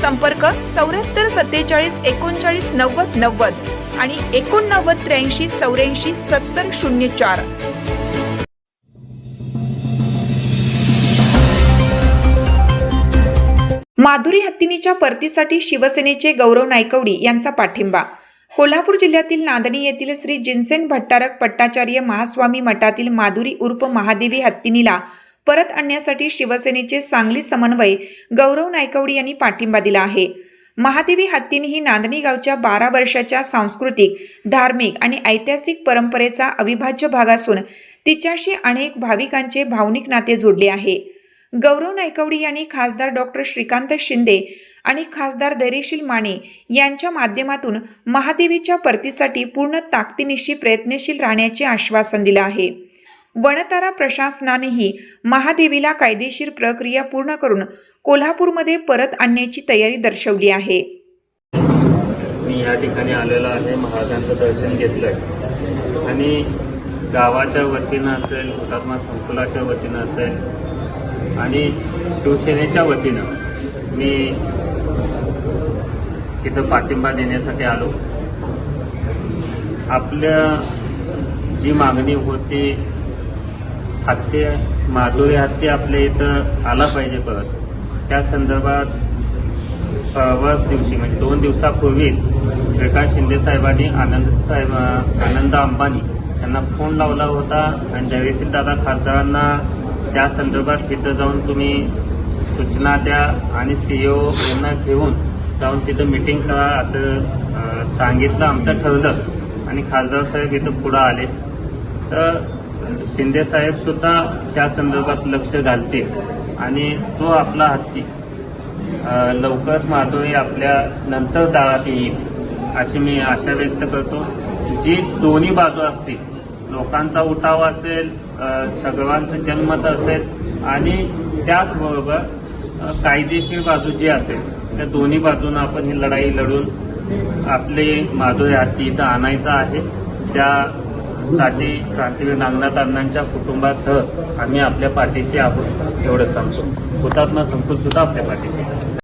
संपर्क चौऱ्याहत्तर सत्तेचाळीस एकोणचाळीस नव्वद नव्वद आणि एकोणनव्वद त्र्याऐंशी चौऱ्याऐंशी सत्तर शून्य चार. माधुरी हत्तीनीच्या परतीसाठी शिवसेनेचे गौरव नायकवडी यांचा पाठिंबा. कोल्हापूर जिल्ह्यातील नांदणी येथील श्री जिनसेन भट्टारक पट्टाचार्य महास्वामी मठातील माधुरी उर्फ महादेवी हत्तीनीला परत आणण्यासाठी शिवसेनेचे सांगली समन्वय गौरव नायकवडी यांनी पाठिंबा दिला आहे. महादेवी हत्तीन ही नांदणी गावच्या बारा वर्षाच्या सांस्कृतिक धार्मिक आणि ऐतिहासिक परंपरेचा अविभाज्य भाग असून तिच्याशी अनेक भाविकांचे भावनिक नाते जोडले आहे. गौरव नायकवडी यांनी खासदार डॉक्टर श्रीकांत शिंदे आणि खासदार धैर्यशील माने यांच्या माध्यमातून महादेवीच्या परतीसाठी पूर्ण ताकदीनिशी प्रयत्नशील राहण्याचे आश्वासन दिलं आहे. वनतारा प्रशासनानेही महादेवीला कायदेशीर प्रक्रिया पूर्ण करून कोल्हापूरमध्ये परत आणण्याची तयारी दर्शवली आहे. मी या ठिकाणी आलेलो आहे महाराजांचं दर्शन घेतलंय. आणि गावाच्या वतीनं असेल हुतात्मा संकुलाच्या वतीनं असेल आणि शिवसेनेच्या वतीनं मी इथं पाठिंबा देण्यासाठी आलो. आपल्या जी मागणी होती हत्ती माधुरी हत्ती आपल्या इथं आला पाहिजे परत. त्या संदर्भात परवाच दिवशी म्हणजे दोन दिवसापूर्वीच श्रीकांत शिंदे साहेबांनी आनंद साहेब आनंद अंबानी यांना फोन लावला होता आणि धैर्यशील दादा खासदारांना त्या संदर्भात तिथं जाऊन तुम्ही सूचना द्या आणि सीईओ यांना घेऊन जाऊन तिथं मिटिंग करा असं सांगितलं आमचं ठरलं आणि खासदार साहेब इथं पुढं आले. तर शिंदे साहेब सुद्धा त्या संदर्भात लक्ष घालतील आणि तो आपला हत्ती. लवकर लवकरच माधुरी आपल्या नंतर दारात येईल अशी मी आशा व्यक्त करतो. जी दोन्ही बाजू असतील लोकांचा उठाव असेल सगळ्यांचं जन्मत जनमत असेल आणि त्याचबरोबर कायदेशीर बाजू जी असेल त्या दोन्ही बाजूनं आपण ही लढाई लढून आपली माधुरी हत्ती इथं आणायचं आहे. त्या साठी क्रांतीवीर नागनाथ अण्णांच्या कुटुंबासह आम्ही आपल्या पाठीशी आहोत एवढं सांगतो. हुतात्मा संकुल सुद्धा आपल्या पाठीशी